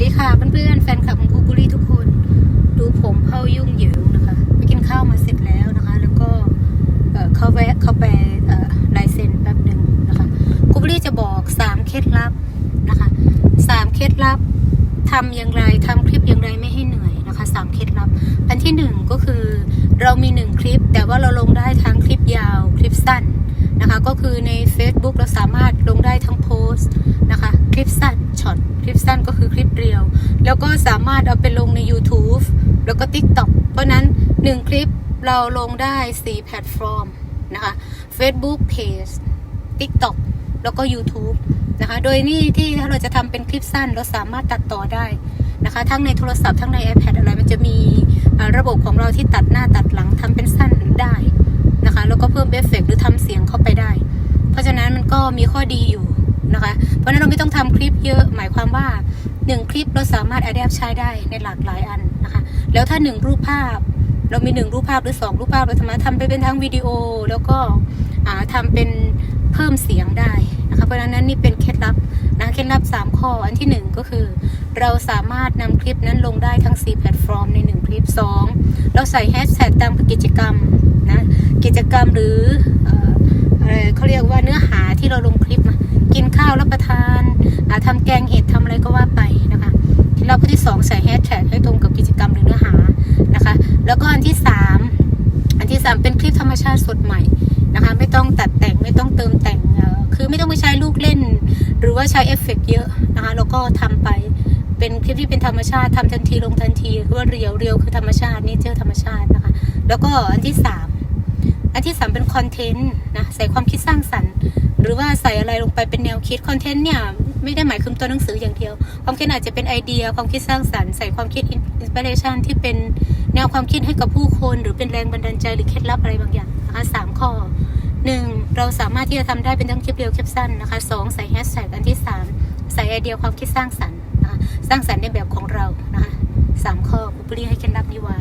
ดีค่ะเพื่อนๆแฟนคลับของกูกุลี่ทุกคน ดูผมเผายุ่งเหยิงนะคะ ไปกินข้าวมาเสร็จแล้วนะคะ แล้วก็เอ่อเขาแวะเข้าไปลายเซ็นแป๊บหนึ่งนะคะกูกุลี่จะบอกสามเคล็ดลับนะคะสามเคล็ดลับทำอย่างไรทำคลิปอย่างไรไม่ให้เหนื่อยนะคะสามเคล็ดลับ อันที่หนึ่งก็คือเรามีหนึ่งคลิป แต่ว่าเราลงได้ทั้งคลิปยาวคลิปสั้นนะคะ ก็คือใน Facebook เรา คลิปเรียว แล้วก็สามารถเอาไปลงใน YouTube แล้วก็ TikTok เพราะนั้น 1 คลิปเราลงได้ 4 แพลตฟอร์มนะคะ Facebook Page TikTok แล้วก็ YouTube นะคะ โดยนี่ที่ถ้าเราจะทำเป็นคลิปสั้น เราสามารถตัดต่อได้นะคะ ทั้งในโทรศัพท์ทั้งใน iPad อะไรมันจะมีระบบของเราที่ตัดหน้าตัดหลังทำเป็นสั้นได้นะคะ แล้วก็เพิ่มเอฟเฟกหรือทำเสียงเข้าไปได้ เพราะฉะนั้นมันก็มีข้อดีอยู่นะคะ เพราะนั้นเราไม่ต้องทำคลิปเยอะ หมายความว่า 1คลิปเราสามารถอัดแอปใช้ได้ในหลากหลายอันนะคะ แล้วถ้า1รูปภาพ เรามี1รูปภาพหรือ2รูปภาพเราสามารถทำไปเป็นทั้งวิดีโอ แล้วก็อ่าทำเป็นเพิ่มเสียงได้นะคะเพราะฉะนั้นนี่เป็นเคล็ดลับนะเคล็ดลับ 3 ข้ออันที่ 1 ก็คือ เราสามารถนำคลิปนั้นลงได้ทั้ง 4 แพลตฟอร์มใน 1 คลิป 2 เราใส่แฮชแท็กตามกิจกรรมนะกิจกรรมหรือเอ่ออะไรเขาเรียกว่าเนื้อหาที่เราลงคลิปกินข้าวรับประทานอ่าทำแกงเห็ดทำอะไรก็ว่าไป นะคะที่เราข้อที่2ใส่แฮชแท็กให้ตรงกับกิจกรรมหรือเนื้อหานะคะ แล้วก็อันที่ 3 อันที่ 3 เป็นคลิปธรรมชาติสดใหม่นะคะ ไม่ต้องตัดแต่งไม่ต้องเติมแต่งคือไม่ต้องไปใช้ลูกเล่น หรือว่าใช้เอฟเฟกต์เยอะนะคะแล้วก็ทำไปเป็นคลิปที่เป็นธรรมชาติทำทันทีลงทันทีคือว่าเรียวเรียวคือธรรมชาตินี่เจอธรรมชาตินะคะ แล้วก็อันที่สามอันที่สามเป็นคอนเทนต์นะใส่ความคิดสร้างสรรค์ หรือว่าใส่อะไรลงไปเป็นแนวคิดคอนเทนต์เนี่ยไม่ได้หมายถึงตัวหนังสืออย่างเดียว ความคิดอาจจะเป็นไอเดีย ความคิดสร้างสรรค์ใส่ความคิดอินสปิเรชันที่เป็นแนวความคิดให้กับผู้คน หรือเป็นแรงบันดาลใจหรือเคล็ดลับอะไรบางอย่างนะคะสามข้อหนึ่งเราสามารถที่จะทำได้เป็นทั้งคลิปเร็วคลิปสั้นนะคะสองใส่แฮชแท็กอันที่สามใส่ไอเดียความคิดสร้างสรรค์นะคะสร้างสรรค์ในแบบของเรานะคะสามข้อปุปรีให้เคล็ดลับนี้ไว้